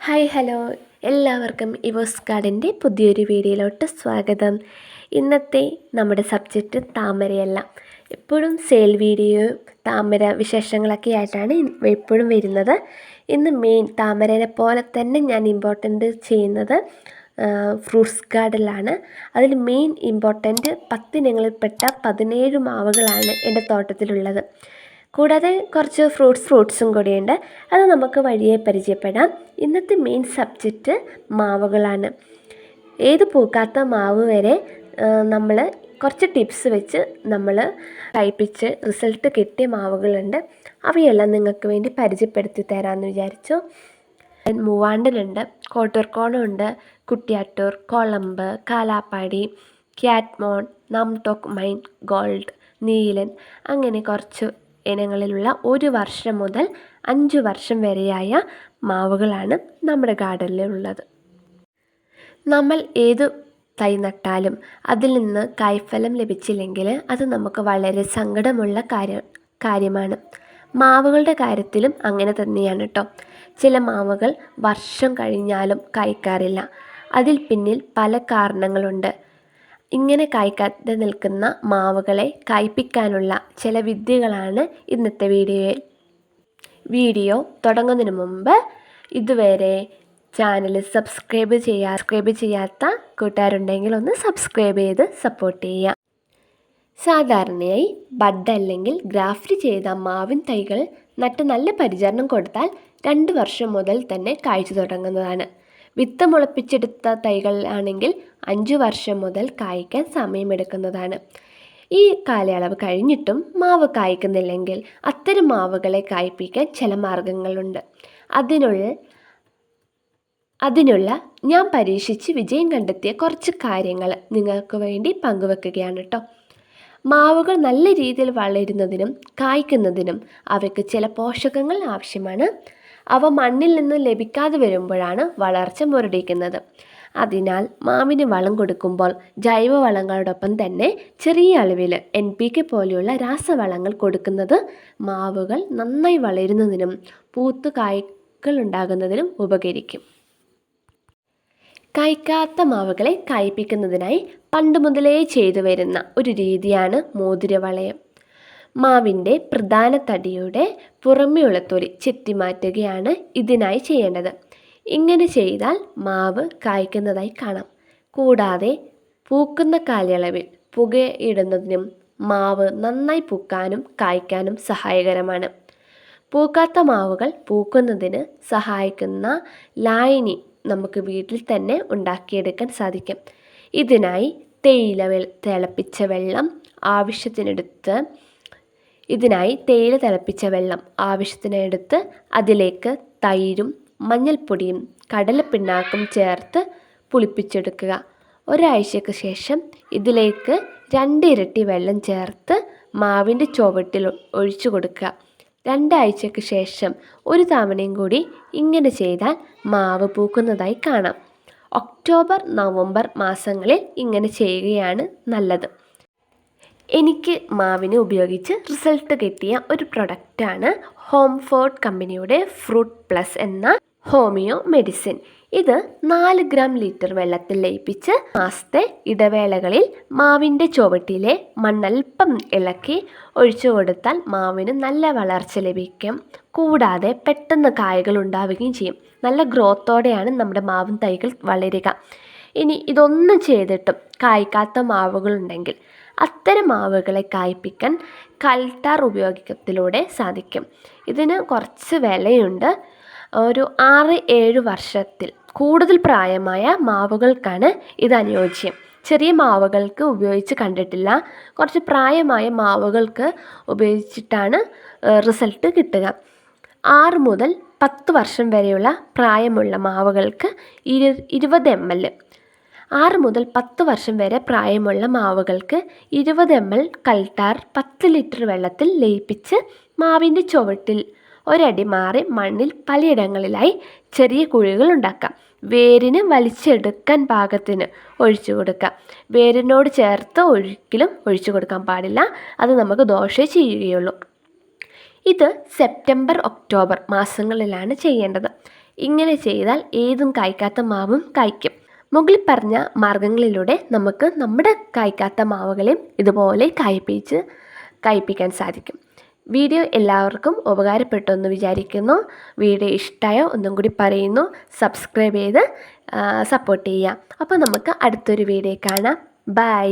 Hi hello. എല്ലാവർക്കും ഇവോസ് ഗാർഡന്റെ പുതിയൊരു വീഡിയോയിലോട്ട് സ്വാഗതം. ഇന്നത്തെ നമ്മുടെ സബ്ജക്റ്റ് താമരയല്ല. എപ്പോഴും സെയിൽ വീഡിയോ താമര വിശേഷങ്ങളൊക്കെ ആയിട്ടാണ് എപ്പോഴും വരുന്നത്. ഇന്ന് മെയിൻ താമരനെ പോലെ തന്നെ ഞാൻ ഇമ്പോർട്ടന്റ് ചെയ്യുന്നത് ഫ്രൂട്ട്സ് ഗാർഡനിലാണ് അതിൽ മെയിൻ ഇമ്പോർട്ടന്റ് പത്തിനങ്ങളിൽപ്പെട്ട പതിനേഴ് മാവുകളാണ് എന്റെ തോട്ടത്തിലുള്ളത്. കൂടാതെ കുറച്ച് ഫ്രൂട്ട്സ് ഫ്രൂട്ട്സും കൂടിയുണ്ട്. അത് നമുക്ക് വഴിയെ പരിചയപ്പെടാം. ഇന്നത്തെ മെയിൻ സബ്ജക്റ്റ് മാവുകളാണ്. ഏത് പൂക്കാത്ത മാവ് വരെ നമ്മൾ കുറച്ച് ടിപ്സ് വെച്ച് നമ്മൾ കഴിപ്പിച്ച് റിസൾട്ട് കിട്ടിയ മാവുകളുണ്ട്. അവയെല്ലാം നിങ്ങൾക്ക് വേണ്ടി പരിചയപ്പെടുത്തി തരാമെന്ന് വിചാരിച്ചു. മൂവാണ്ടനുണ്ട് കോട്ടൂർക്കോണമുണ്ട് Kuttiyattoor കൊളമ്പ് Kalapadi ക്യാറ്റ്മോൺ Nam Dok Mai gold Neelan അങ്ങനെ കുറച്ച് ഇനങ്ങളിലുള്ള ഒരു വർഷം മുതൽ അഞ്ച് വർഷം വരെയായ മാവുകളാണ് നമ്മുടെ ഗാർഡനിലുള്ളത്. നമ്മൾ ഏത് തൈ നട്ടാലും അതിൽ നിന്ന് കായ്ഫലം ലഭിച്ചില്ലെങ്കിൽ അത് നമുക്ക് വളരെ സങ്കടമുള്ള കാര്യം കാര്യമാണ്. മാവുകളുടെ കാര്യത്തിലും അങ്ങനെ തന്നെയാണ് കേട്ടോ ചില മാവുകൾ വർഷം കഴിഞ്ഞാലും കായ്ക്കാറില്ല. അതിൽ പിന്നിൽ പല കാരണങ്ങളുണ്ട്. ഇങ്ങനെ കായ്ക്കാതെ നിൽക്കുന്ന മാവുകളെ കായ്പ്പിക്കാനുള്ള ചില വിദ്യകളാണ് ഇന്നത്തെ വീഡിയോയിൽ. വീഡിയോ തുടങ്ങുന്നതിന് മുമ്പ് ഇതുവരെ ചാനൽ സബ്സ്ക്രൈബ് ചെയ്യാ സബ്സ്ക്രൈബ് ചെയ്യാത്ത കൂട്ടുകാരുണ്ടെങ്കിൽ ഒന്ന് സബ്സ്ക്രൈബ് ചെയ്ത് സപ്പോർട്ട് ചെയ്യുക സാധാരണയായി ബഡ് അല്ലെങ്കിൽ ഗ്രാഫ്റ്റ് ചെയ്ത മാവിൻ തൈകൾ നട്ട് നല്ല പരിചരണം കൊടുത്താൽ രണ്ട് വർഷം മുതൽ തന്നെ കാഴ്ച തുടങ്ങുന്നതാണ്. വിത്ത് മുളപ്പിച്ചെടുത്ത തൈകൾ ആണെങ്കിൽ അഞ്ച് വർഷം മുതൽ കായ്ക്കാൻ സമയമെടുക്കുന്നതാണ്. ഈ കാലയളവ് കഴിഞ്ഞിട്ടും മാവ് കായ്ക്കുന്നില്ലെങ്കിൽ അത്തരം മാവുകളെ കായ്പ്പിക്കാൻ ചില മാർഗങ്ങളുണ്ട്. അതിനുള്ള അതിനുള്ള ഞാൻ പരീക്ഷിച്ച് വിജയം കണ്ടെത്തിയ കുറച്ച് കാര്യങ്ങൾ നിങ്ങൾക്ക് വേണ്ടി പങ്കുവെക്കുകയാണ് കേട്ടോ മാവുകൾ നല്ല രീതിയിൽ വളരുന്നതിനും കായ്ക്കുന്നതിനും അവയ്ക്ക് ചില പോഷകങ്ങൾ ആവശ്യമാണ്. അവ മണ്ണിൽ നിന്ന് ലഭിക്കാതെ വരുമ്പോഴാണ് വളർച്ച മുരടിക്കുന്നത്. അതിനാൽ മാവിന് വളം കൊടുക്കുമ്പോൾ ജൈവവളങ്ങളോടൊപ്പം തന്നെ ചെറിയ അളവിൽ എൻ പി കെ പോലെയുള്ള രാസവളങ്ങൾ കൊടുക്കുന്നത് മാവുകൾ നന്നായി വളരുന്നതിനും പൂത്ത് കായ്കൾ ഉണ്ടാകുന്നതിനും ഉപകരിക്കും. കായ്ക്കാത്ത മാവുകളെ കായ്പ്പിക്കുന്നതിനായി പണ്ട് മുതലേ ചെയ്തു വരുന്ന ഒരു രീതിയാണ് മോതിരവളയം. മാവിന്റെ പ്രധാന തടിയുടെ പുറമെയുള്ള തൊലി ചെത്തിമാറ്റുകയാണ് ഇതിനായി ചെയ്യേണ്ടത്. ഇങ്ങനെ ചെയ്താൽ മാവ് കായ്ക്കുന്നതായി കാണാം. കൂടാതെ പൂക്കുന്ന കാലയളവിൽ പുകയിടുന്നതിനും മാവ് നന്നായി പൂക്കാനും കായ്ക്കാനും സഹായകരമാണ്. പൂക്കാത്ത മാവുകൾ പൂക്കുന്നതിന് സഹായിക്കുന്ന ലായനി നമുക്ക് വീട്ടിൽ തന്നെ ഉണ്ടാക്കിയെടുക്കാൻ സാധിക്കും. ഇതിനായി തേയില തിളപ്പിച്ച വെള്ളം ആവശ്യത്തിനെടുത്ത് ഇതിനായി തേയില തിളപ്പിച്ച വെള്ളം ആവശ്യത്തിനെടുത്ത് അതിലേക്ക് തൈരും മഞ്ഞൾപ്പൊടിയും കടലപ്പിണ്ണാക്കും ചേർത്ത് പുളിപ്പിച്ചെടുക്കുക. ഒരാഴ്ചയ്ക്ക് ശേഷം ഇതിലേക്ക് രണ്ടിരട്ടി വെള്ളം ചേർത്ത് മാവിന്റെ ചുവട്ടിൽ ഒഴിച്ചു കൊടുക്കുക. രണ്ടാഴ്ചയ്ക്ക് ശേഷം ഒരു തവണയും കൂടി ഇങ്ങനെ ചെയ്താൽ മാവ് പൂക്കുന്നതായി കാണാം. ഒക്ടോബർ നവംബർ മാസങ്ങളിൽ ഇങ്ങനെ ചെയ്യുകയാണ് നല്ലത്. എനിക്ക് മാവിനെ ഉപയോഗിച്ച് റിസൾട്ട് കിട്ടിയ ഒരു പ്രൊഡക്റ്റാണ് ഹോം ഫോർട്ട് കമ്പനിയുടെ ഫ്രൂട്ട് പ്ലസ് എന്ന ഹോമിയോ മെഡിസിൻ. ഇത് നാല് ഗ്രാം ലിറ്റർ വെള്ളത്തിൽ ലയിപ്പിച്ച് മാസത്തെ ഇടവേളകളിൽ മാവിന്റെ ചുവട്ടിലെ മണ്ണൽപ്പം ഇളക്കി ഒഴിച്ചു കൊടുത്താൽ മാവിന് നല്ല വളർച്ച ലഭിക്കും. കൂടാതെ പെട്ടെന്ന് കായകൾ ഉണ്ടാവുകയും ചെയ്യും. നല്ല ഗ്രോത്തോടെയാണ് നമ്മുടെ മാവും തൈകൾ വളരുക. ഇനി ഇതൊന്നും ചെയ്തിട്ടും കായ്ക്കാത്ത മാവുകളുണ്ടെങ്കിൽ അത്തരം മാവുകളെ കായ്പ്പിക്കാൻ കൽത്താർ ഉപയോഗത്തിലൂടെ സാധിക്കും. ഇതിന് കുറച്ച് വിലയുണ്ട്. ഒരു ആറ് ഏഴ് വർഷത്തിൽ കൂടുതൽ പ്രായമായ മാവുകൾക്കാണ് ഇത് അനുയോജ്യം. ചെറിയ മാവുകൾക്ക് ഉപയോഗിച്ച് കണ്ടിട്ടില്ല. കുറച്ച് പ്രായമായ മാവുകൾക്ക് ഉപയോഗിച്ചിട്ടാണ് റിസൾട്ട് കിട്ടുക. ആറ് മുതൽ പത്ത് വർഷം വരെയുള്ള പ്രായമുള്ള മാവുകൾക്ക് ഇരു ഇരുപത് എം എൽ ആറ് മുതൽ പത്ത് വർഷം വരെ പ്രായമുള്ള മാവുകൾക്ക് ഇരുപത് എം എൽ കൽട്ടാർ പത്ത് ലിറ്റർ വെള്ളത്തിൽ ലയിപ്പിച്ച് മാവിന്റെ ചുവട്ടിൽ ഒരടി മാറി മണ്ണിൽ പലയിടങ്ങളിലായി ചെറിയ കുഴികൾ ഉണ്ടാക്കാം. വേരിന് വലിച്ചെടുക്കാൻ പാകത്തിന് ഒഴിച്ചു കൊടുക്കാം. വേരിനോട് ചേർത്ത് ഒരിക്കലും ഒഴിച്ചു കൊടുക്കാൻ പാടില്ല. അത് നമുക്ക് ദോഷമേ ചെയ്യുകയുള്ളൂ. ഇത് സെപ്റ്റംബർ ഒക്ടോബർ മാസങ്ങളിലാണ് ചെയ്യേണ്ടത്. ഇങ്ങനെ ചെയ്താൽ ഏതും കായ്ക്കാത്ത മാവും കായ്ക്കും. മുകളിൽ പറഞ്ഞ മാർഗങ്ങളിലൂടെ നമുക്ക് നമ്മുടെ കായ്ക്കാത്ത മാവുകളെയും ഇതുപോലെ കായ്പ്പിച്ച് കായ്പ്പിക്കാൻ സാധിക്കും. വീഡിയോ എല്ലാവർക്കും ഉപകാരപ്പെട്ടു എന്ന് വിചാരിക്കുന്നു. വീഡിയോ ഇഷ്ടമായോ ഒന്നും കൂടി പറയുന്നു. സബ്സ്ക്രൈബ് ചെയ്ത് സപ്പോർട്ട് ചെയ്യുക. അപ്പോൾ നമുക്ക് അടുത്തൊരു വീഡിയോ കാണാം. ബൈ